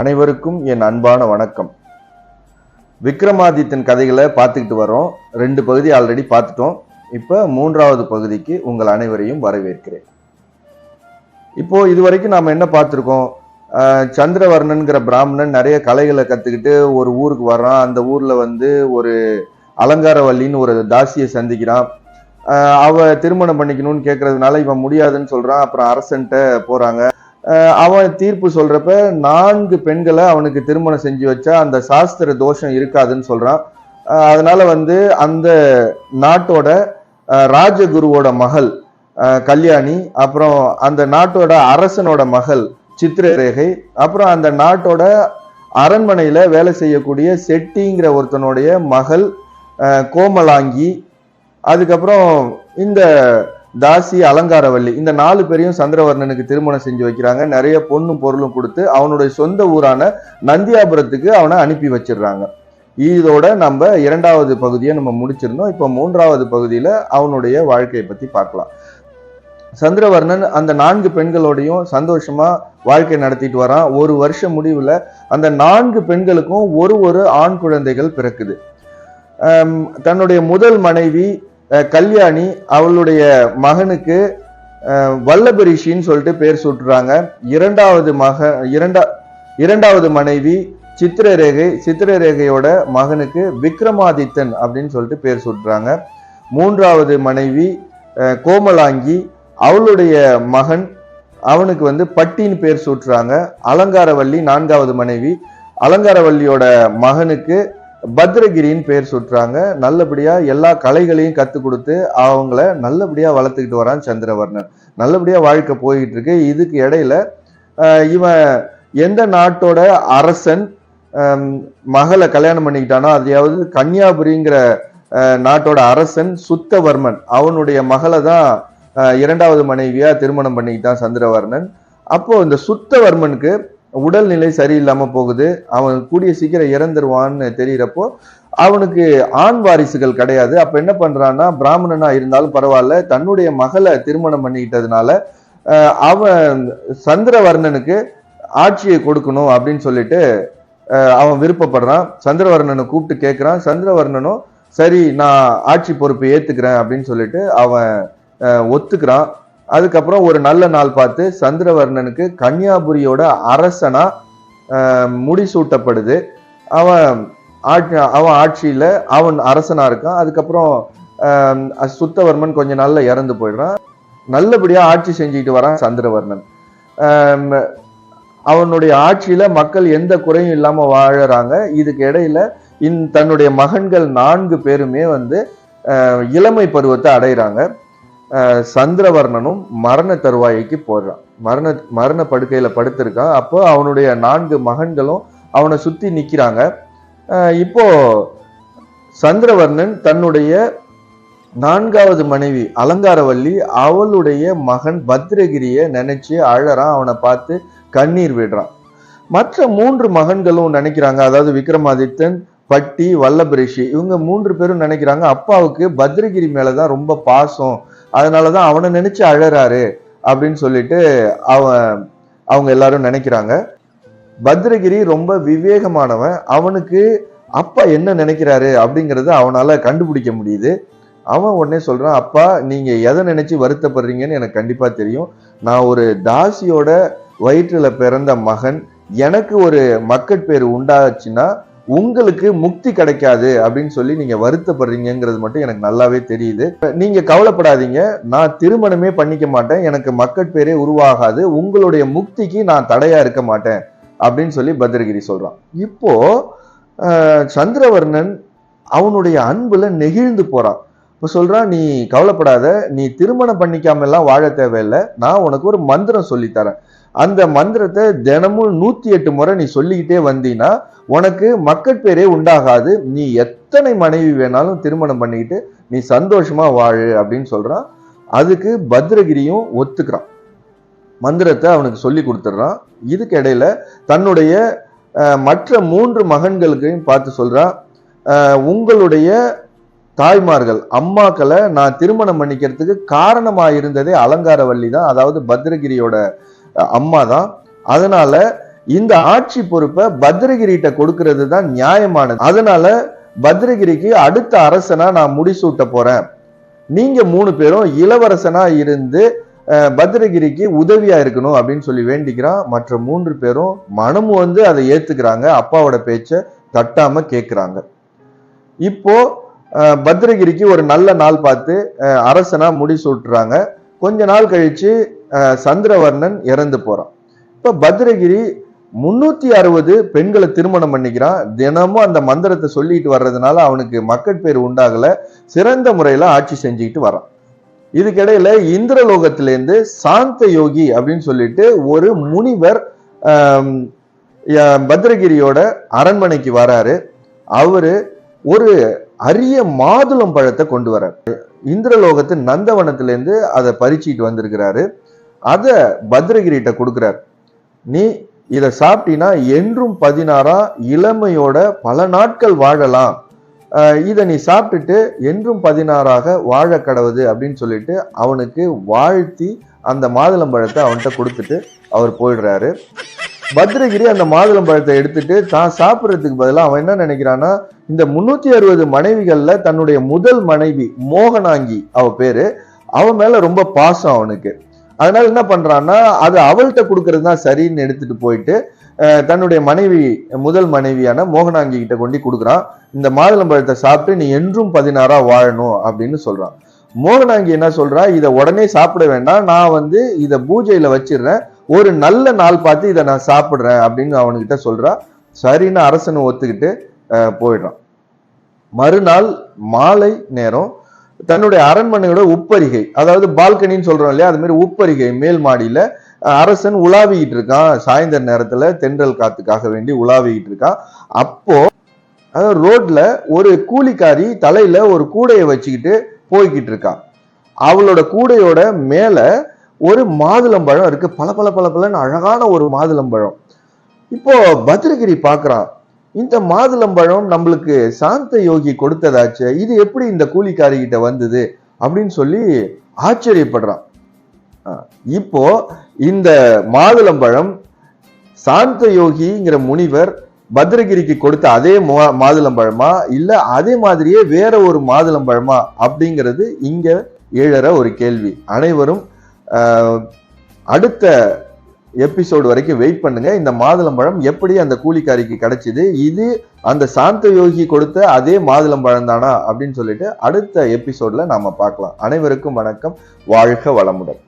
அனைவருக்கும் என் அன்பான வணக்கம். விக்ரமாதித்தன் கதைகளை பார்த்துக்கிட்டு வரோம் ரெண்டு பகுதி ஆல்ரெடி பார்த்துட்டோம். இப்போ மூன்றாவது பகுதிக்கு உங்கள் அனைவரையும் வரவேற்கிறேன். இப்போ இது வரைக்கும் நாம் என்ன பார்த்துருக்கோம்? சந்திரவர்ணனுங்கிற சந்திரவர்ணன்கிற பிராமணன் நிறைய கலைகளை கற்றுக்கிட்டு ஒரு ஊருக்கு வர்றான். அந்த ஊரில் வந்து ஒரு அலங்காரவல்லின்னு ஒரு தாசியை சந்திக்கிறான். அவ திருமணம் பண்ணிக்கணும்னு கேட்கறதுனால இவன் முடியாதுன்னு சொல்றான். அப்புறம் அரசன்ட்ட போறாங்க. அவன் தீர்ப்பு சொல்றப்ப நான்கு பெண்களை அவனுக்கு திருமணம் செஞ்சு வச்சா அந்த சாஸ்திர தோஷம் இருக்காதுன்னு சொல்றான். அதனால வந்து அந்த நாட்டோட ராஜகுருவோட மகள் கல்யாணி அப்புறம் அந்த நாட்டோட அரசனோட மகள் சித்திரரேகை அப்புறம் அந்த நாட்டோட அரண்மனையில வேலை செய்யக்கூடிய செட்டிங்கிற ஒருத்தனுடைய மகள் கோமலாங்கி அதுக்கப்புறம் இந்த தாசி அலங்காரவல்லி. இந்த நாலு பேரையும் சந்திரவர்ணனுக்கு திருமணம் செஞ்சு வைக்கிறாங்க. நிறைய பொண்ணும் பொருளும் கொடுத்து அவனுடைய சொந்த ஊரான நந்தியாபுரத்துக்கு அவனை அனுப்பி வச்சிடுறாங்க. இதோட நம்ம இரண்டாவது பகுதியை நம்ம முடிச்சிருந்தோம். இப்போ மூன்றாவது பகுதியில் அவனுடைய வாழ்க்கையை பற்றி பார்க்கலாம். சந்திரவர்ணன் அந்த நான்கு பெண்களோடையும் சந்தோஷமா வாழ்க்கை நடத்திட்டு வரான். ஒரு வருஷம் முடிவுல அந்த நான்கு பெண்களுக்கும் ஒரு ஒரு ஆண் குழந்தைகள் பிறக்குது. தன்னுடைய முதல் மனைவி கல்யாணி அவளுடைய மகனுக்கு வல்லபரிஷின்னு சொல்லிட்டு பேர் சுட்டுறாங்க. இரண்டாவது மக இரண்டா இரண்டாவது மனைவி சித்திரரேகை சித்திரரேகையோட மகனுக்கு விக்ரமாதித்தன் அப்படின்னு சொல்லிட்டு பேர் சுட்டுறாங்க. மூன்றாவது மனைவி கோமலாங்கி அவளுடைய மகன் அவனுக்கு வந்து பட்டின்னு பேர் சூட்டுறாங்க. அலங்காரவல்லி நான்காவது மனைவி அலங்காரவல்லியோட மகனுக்கு பத்ரகிரின்னு பேர் சுட்டுறாங்க நல்லபடியா எல்லா கலைகளையும் கற்றுக் கொடுத்து அவங்கள நல்லபடியா வளர்த்துக்கிட்டு வரான் சந்திரவர்ணன். நல்லபடியா வாழ்க்கை போய்கிட்டு இருக்கு இதுக்கு இடையில இவன் எந்த நாட்டோட அரசன் மகளை கல்யாணம் பண்ணிக்கிட்டானோ அதையாவது கன்னியாபுரிங்கிற நாட்டோட அரசன் சுத்தவர்மன். அவனுடைய மகளை தான் இரண்டாவது மனைவியா திருமணம் பண்ணிக்கிட்டான் சந்திரவர்ணன். அப்போ இந்த சுத்தவர்மனுக்கு உடல்நிலை சரியில்லாமல் போகுது. அவன் கூடிய சீக்கிரம் இறந்துருவான்னு தெரிகிறப்போ அவனுக்கு ஆண் வாரிசுகள் கிடையாது. அப்போ என்ன பண்ணுறான்னா பிராமணனா இருந்தாலும் பரவாயில்ல. தன்னுடைய மகளை திருமணம் பண்ணிக்கிட்டதுனால அவன் சந்திரவர்ணனுக்கு ஆட்சியை கொடுக்கணும் அப்படின்னு சொல்லிட்டு அவன் விருப்பப்படுறான். சந்திரவர்ணனை கூப்பிட்டு கேட்குறான் சந்திரவர்ணனும் சரி நான் ஆட்சி பொறுப்பை ஏற்றுக்கிறேன் அப்படின்னு சொல்லிட்டு அவன் ஒத்துக்கிறான். அதுக்கப்புறம் ஒரு நல்ல நாள் பார்த்து சந்திரவர்ணனுக்கு கன்னியாபுரியோட அரசனா முடிசூட்டப்படுது. அவன் ஆட்சி அவன் ஆட்சியில் அவன் அரசனாக இருக்கான். அதுக்கப்புறம் சுத்தவர்மன் கொஞ்ச நாளில் இறந்து போயிடுறான். நல்லபடியாக ஆட்சி செஞ்சுக்கிட்டு வரான் சந்திரவர்ணன். அவனுடைய ஆட்சியில் மக்கள் எந்த குறையும் இல்லாமல் வாழறாங்க. இதுக்கு இடையில இந் தன்னுடைய மகன்கள் நான்கு பேருமே வந்து இளமை பருவத்தை அடைகிறாங்க சந்திரவர்ணனும் மரண தருவாய்க்கு போடுறான் மரண மரண படுக்கையில் படுத்திருக்கான் அப்போ அவனுடைய நான்கு மகன்களும் அவனை சுற்றி நிற்கிறாங்க இப்போ சந்திரவர்ணன் தன்னுடைய நான்காவது மனைவி அலங்காரவல்லி அவளுடைய மகன் பத்ரகிரியை நினைச்சு அழறான். அவனை பார்த்து கண்ணீர் விடுறான். மற்ற மூன்று மகன்களும் நினைக்கிறாங்க. அதாவது விக்ரமாதித்தன் பட்டி வல்லபரிஷி இவங்க மூன்று பேரும் நினைக்கிறாங்க. அப்பாவுக்கு பத்ரகிரி மேலதான் ரொம்ப பாசம். அதனாலதான் அவனை நினைச்சு அழறாரு அப்படின்னு சொல்லிட்டு அவன் அவங்க எல்லாரும் நினைக்கிறாங்க. பத்ரகிரி ரொம்ப விவேகமானவன். அவனுக்கு அப்பா என்ன நினைக்கிறாரு அப்படிங்கிறத அவனால் கண்டுபிடிக்க முடியுது. அவன் உடனே சொல்கிறான் அப்பா நீங்கள் எதை நினச்சி வருத்தப்படுறீங்கன்னு எனக்கு கண்டிப்பாக தெரியும். நான் ஒரு தாசியோட வயிற்றில் பிறந்த மகன். எனக்கு ஒரு மக்கட்பேர் உண்டாச்சுன்னா உங்களுக்கு முக்தி கிடைக்காது அப்படின்னு சொல்லி நீங்க வருத்தப்படுறீங்கிறது மட்டும் எனக்கு நல்லாவே தெரியுது. நீங்க கவலைப்படாதீங்க. நான் திருமணமே பண்ணிக்க மாட்டேன். எனக்கு மக்கட்பேரே உருவாகாது. உங்களுடைய முக்திக்கு நான் தடையா இருக்க மாட்டேன் அப்படின்னு சொல்லி பத்ரகிரி சொல்றான். இப்போ சந்திரவர்ணன் அவனுடைய அன்புல நெகிழ்ந்து போறான். இப்போ சொல்கிறான் நீ கவலைப்படாத நீ திருமணம் பண்ணிக்காம எல்லாம் வாழ தேவையில்லை. நான் உனக்கு ஒரு மந்திரம் சொல்லித்தரேன். அந்த மந்திரத்தை தினமும் நூற்றி எட்டு முறை நீ சொல்லிக்கிட்டே வந்தீன்னா உனக்கு மக்கட்பேரே உண்டாகாது. நீ எத்தனை மனைவி வேணாலும் திருமணம் பண்ணிக்கிட்டு நீ சந்தோஷமாக வாழு அப்படின்னு சொல்கிறான் அதுக்கு பத்ரகிரியும் ஒத்துக்கிறான். மந்திரத்தை அவனுக்கு சொல்லி கொடுத்துட்றான். இதுக்கு இடையில தன்னுடைய மற்ற மூன்று மகன்களுக்கையும் பார்த்து சொல்கிறான் உங்களுடைய தாய்மார்கள் அம்மாக்களை நான் திருமணம் பண்ணிக்கிறதுக்கு காரணமா இருந்ததே அலங்காரவல்லி தான். அதாவது பத்ரகிரியோட அம்மா தான். அதனால இந்த ஆட்சி பொறுப்பை பத்ரகிரிகிட்ட கொடுக்கறது தான் நியாயமானது. அதனால பத்ரகிரிக்கு அடுத்த அரசனா நான் முடிசூட்ட போறேன். நீங்க மூணு பேரும் இளவரசனா இருந்து பத்ரகிரிக்கு உதவியா இருக்கணும் அப்படின்னு சொல்லி வேண்டிக்கிறான். மற்ற மூன்று பேரும் மனமும் வந்து அதை ஏத்துக்கிறாங்க. அப்பாவோட பேச்ச தட்டாம கேட்கிறாங்க இப்போ பத்ரகிரிக்கு ஒரு நல்ல நாள் பார்த்து அஹ், அரசனா முடிசூட்டுறாங்க கொஞ்ச நாள் கழிச்சு சந்திரவர்ணன் இறந்து போறான். இப்ப பத்ரகிரி முன்னூத்தி அறுபது பெண்களை திருமணம் பண்ணிக்கிறான். தினமும் அந்த மந்திரத்தை சொல்லிட்டு வர்றதுனால அவனுக்கு மக்கட்பேர் உண்டாகல. சிறந்த முறையில ஆட்சி செஞ்சுக்கிட்டு வரான். இதுக்கிடையில இந்திரலோகத்திலேருந்து சாந்த யோகி அப்படின்னு சொல்லிட்டு ஒரு முனிவர் பத்ரகிரியோட அரண்மனைக்கு வராரு. அவரு ஒரு அரிய மாதுளம் பழத்தை கொண்டு வரார் இந்திரலோகத்து நந்தவனத்திலேருந்து அதை பறிச்சிட்டு வந்திருக்கிறாரு. அதை பத்ரகிரிட்ட கொடுக்குறாரு. நீ இதை சாப்பிட்டீன்னா என்றும் பதினாறா இளமையோட பல நாட்கள் வாழலாம். இதை நீ சாப்பிட்டுட்டு என்றும் பதினாறாக வாழ கடவுது அப்படின்னு சொல்லிட்டு அவனுக்கு வாழ்த்தி அந்த மாதுளம்பழத்தை அவன்கிட்ட கொடுத்துட்டு அவர் போயிடுறாரு. பத்ரகிரி அந்த மாதுளம்பழத்தை எடுத்துட்டு தான் சாப்பிட்றதுக்கு பதிலாக அவன் என்ன நினைக்கிறான்னா இந்த முன்னூத்தி அறுபது மனைவிகள்ல தன்னுடைய முதல் மனைவி மோகனாங்கி அவ பேரு. அவன் மேல ரொம்ப பாசம் அவனுக்கு. அதனால என்ன பண்றான்னா அது அவள்கிட்ட கொடுக்கறது தான் சரின்னு எடுத்துட்டு போயிட்டு தன்னுடைய மனைவி முதல் மனைவியான மோகனாங்கி கிட்ட கொண்டு கொடுக்குறான். இந்த மாதுளம்பழத்தை சாப்பிட்டு நீ என்றும் பதினாறா வாழணும் அப்படின்னு சொல்றான். மோகனாங்கி என்ன சொல்றா இதை உடனே சாப்பிட வேண்டாம் நான் வந்து இதை பூஜையில வச்சிடுறேன். ஒரு நல்ல நாள் பார்த்து இதை நான் சாப்பிட்றேன் அப்படின்னு அவனுக்கிட்ட சொல்றா. சரின்னு அரசன் ஒத்துக்கிட்டு போயிடுறான். மறுநாள் மாலை நேரம் தன்னுடைய அரண்மனையோட உப்பரிகை அதாவது பால்கனின்னு சொல்றோம் இல்லையா அது மாதிரி உப்பரிகை மேல் மாடியில அரசன் உலாவிக்கிட்டு இருக்கான். சாயந்தர நேரத்துல தென்றல் காத்துக்காக வேண்டி உலாவிக்கிட்டு இருக்கான். அப்போ அதாவது ரோட்ல ஒரு கூலிக்காரி தலையில ஒரு கூடையை வச்சுக்கிட்டு போய்கிட்டு இருக்கான். அவளோட கூடையோட மேல ஒரு மாதுளம்பழம் இருக்கு. பல பல பல பலன்னு அழகான ஒரு மாதுளம்பழம் இப்போ பத்ரகிரி பார்க்குறான் இந்த மாதுளம்பழம் நம்மளுக்கு சாந்த யோகி கொடுத்ததாச்சே இது எப்படி இந்த கூலிக்காரிகிட்ட வந்தது அப்படின்னு சொல்லி ஆச்சரியப்படுறான் இப்போ இந்த மாதுளம்பழம் சாந்த யோகிங்கிற முனிவர் பத்ரகிரிக்கு கொடுத்த அதே மா- மாதுளம்பழமா இல்ல அதே மாதிரியே வேற ஒரு மாதுளம்பழமா அப்படிங்கிறது இங்க ஏழற ஒரு கேள்வி. அனைவரும் அடுத்த எபிசோடு வரைக்கும் வெயிட் பண்ணுங்க. இந்த மாதுளம்பழம் எப்படி அந்த கூலிக்காரிக்கு கிடைச்சிது? இது அந்த சாந்த யோகி கொடுத்த அதே மாதுளம்பழம் தானா அப்படின்னு சொல்லிட்டு அடுத்த எபிசோட்ல நாம பார்க்கலாம். அனைவருக்கும் வணக்கம். வாழ்க வளமுடன்.